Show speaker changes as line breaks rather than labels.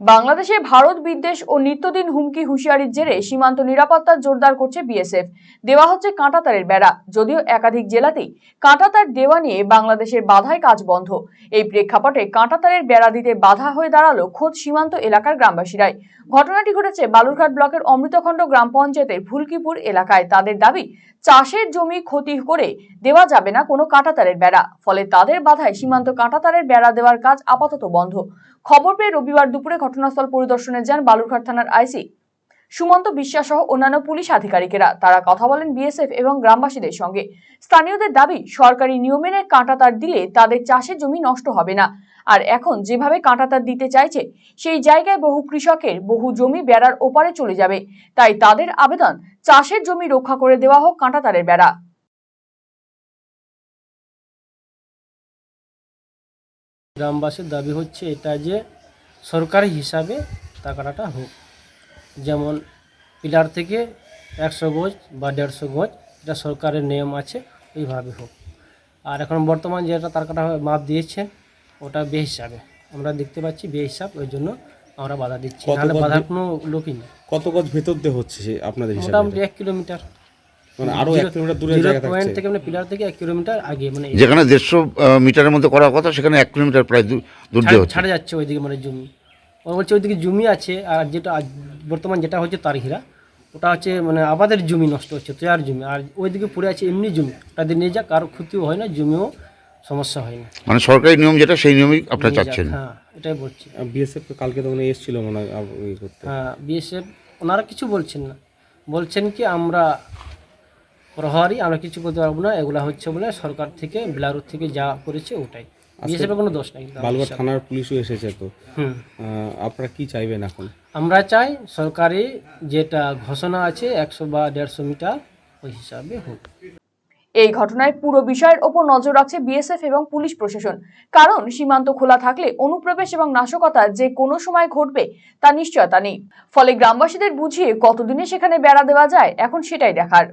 বাংলাদেশে ভারত, বিদ্বেষ ও নিত্যদিন হুমকি হুঁশিয়ারির জেরে সীমান্ত নিরাপত্তা জোরদার করছে বিএসএফ। দেওয়া হচ্ছে কাঁটাতারের বেড়া। যদিও একাধিক জেলাতেই কাঁটাতার দেওয়া নিয়ে বাংলাদেশের বাধায় কাজ বন্ধ। এই প্রেক্ষাপটে কাঁটাতারের বেড়া দিতে বাধা হয়ে দাঁড়াল খোদ সীমান্ত এলাকার গ্রামবাসীরাই। ঘটনাটি ঘটেছে বালুরঘাট ব্লকের অমৃতখণ্ড গ্রাম পঞ্চায়েতের ফুলকিপুর এলাকায়। তাদের দাবি, চাষের জমি ক্ষতি করে দেওয়া যাবে না কোনো কাঁটাতারের বেড়া। ফলে তাদের বাধায় সীমান্ত কাঁটাতারের বেড়া দেওয়ার কাজ আপাতত বন্ধ। খবর পেয়ে রবিবার দুপুরে ঘটনাস্থল পরিদর্শনে যান বালুরঘাট থানার আইসি। সুমন্ত বিশ্বাস সহ অন্যান্য পুলিশ আধিকারিকেরা। তারা কথা বলেন বিএসএফ এবং গ্রামবাসীদের সঙ্গে। স্থানীয়দের দাবি, সরকারি নিয়ম মেনে কাঁটাতার দিলে তাদের চাষের জমি নষ্ট হবে না। আর এখন যেভাবে কাঁটাতার দিতে চাইছে, সেই জায়গায় বহু কৃষকের বহু জমি বেড়ার ওপারে চলে যাবে। তাই তাদের আবেদন, চাষের জমি রক্ষা করে দেওয়া হোক কাঁটাতারের বেড়া।
গ্রামবাসীর দাবি হচ্ছে এটা যে সরকারি হিসাবে টাকাটা হোক। যেমন পিলার থেকে একশো গজ বা দেড়শো গজ এটা সরকারের নিয়ম আছে ওইভাবে হোক। আর এখন বর্তমান যেটা টাকাটা মাপ দিয়েছেন ওটা বে হিসাবে আমরা দেখতে পাচ্ছি বে হিসাব ওই জন্য আমরা বাধা দিচ্ছি। নাহলে বাধার কোনো লোকই নেই।
কত গজ ভেতর দিয়ে হচ্ছে সে আপনাদের
মোটামুটি এক কিলোমিটার।
মানে আরও এক কিলোমিটার দূরে
পয়েন্ট থেকে মানে পিলার থেকে এক কিলোমিটার আগে মানে
যেখানে দেড়শো মিটারের মধ্যে করার কথা সেখানে এক কিলোমিটার প্রায় দূর দূর দিয়ে হচ্ছে।
ছাড়া যাচ্ছে ওইদিকে মানে জমি। ও বলছে ওইদিকে জমি আছে আর যেটা বর্তমান যেটা হচ্ছে তারহিরা ওটা হচ্ছে মানে আবাদের জমি নষ্ট হচ্ছে তৈয়ার জমি। আর ওইদিকে পড়ে আছে এমনি জমি। ওটা দিয়ে নিয়ে যাক কারও ক্ষতিও হয় না জমিও সমস্যা হয় না।
মানে সরকারি নিয়ম যেটা সেই নিয়মই আপনারা চাচ্ছেন।
হ্যাঁ এটাই বলছি।
বিএসএফ কালকে তো মানে এসেছিল মনে হয় করতে।
হ্যাঁ বিএসএফ ওনারা কিছু বলছেন না। বলছেন কি আমরা প্রহরী আমরা কিছু করতে পারব না এগুলা হচ্ছে বলে সরকার থেকে বিলারুর থেকে যা করেছে ওটাই। বিএসএফের কোনো দোষ নাই
বালুঘাট থানার পুলিশও এসেছে তো। আপনারা কি চাইবেন এখন?
আমরা চাই সরকারি যেটা ঘোষণা আছে একশো বা দেড়শো মিটার ওই হিসাবে হোক।
এই ঘটনায় পুরো বিষয়ের ওপর নজর রাখছে বিএসএফ এবং পুলিশ প্রশাসন। কারণ সীমান্ত খোলা থাকলে অনুপ্রবেশ এবং নাশকতা যে কোনো সময় ঘটবে তা নিশ্চয়তা নেই। ফলে গ্রামবাসীদের বুঝিয়ে কতদিনে সেখানে বেড়া দেওয়া যায় এখন সেটাই দেখার।